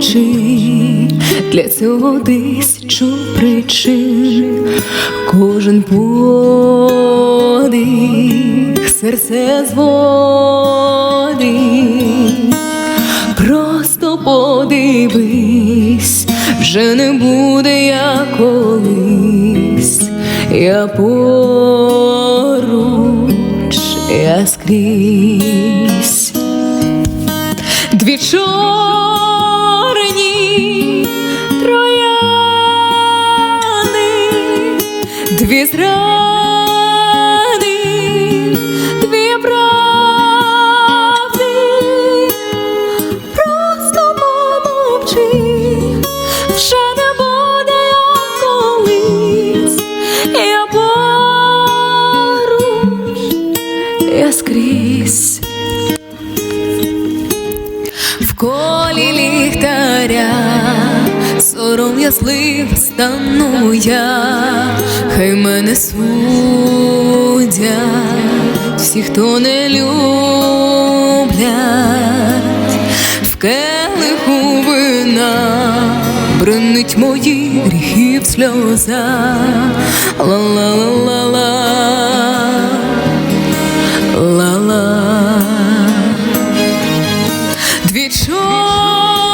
причин, для цього тисячу причин, кожен подих серце зводить, просто подивись, вже не буде як колись, я поруч, я скрізь. Дві дві зрани, дві правди, просто помовчи, вже не буде колись, я поруч, я скрізь. В колі ліхтаря сором'язлив стану я, хай мене судять всі, хто не люблять, в келиху вина бренить мої гріхів сльоза, ла-ла-ла-ла-ла, ла-ла. Дві чорні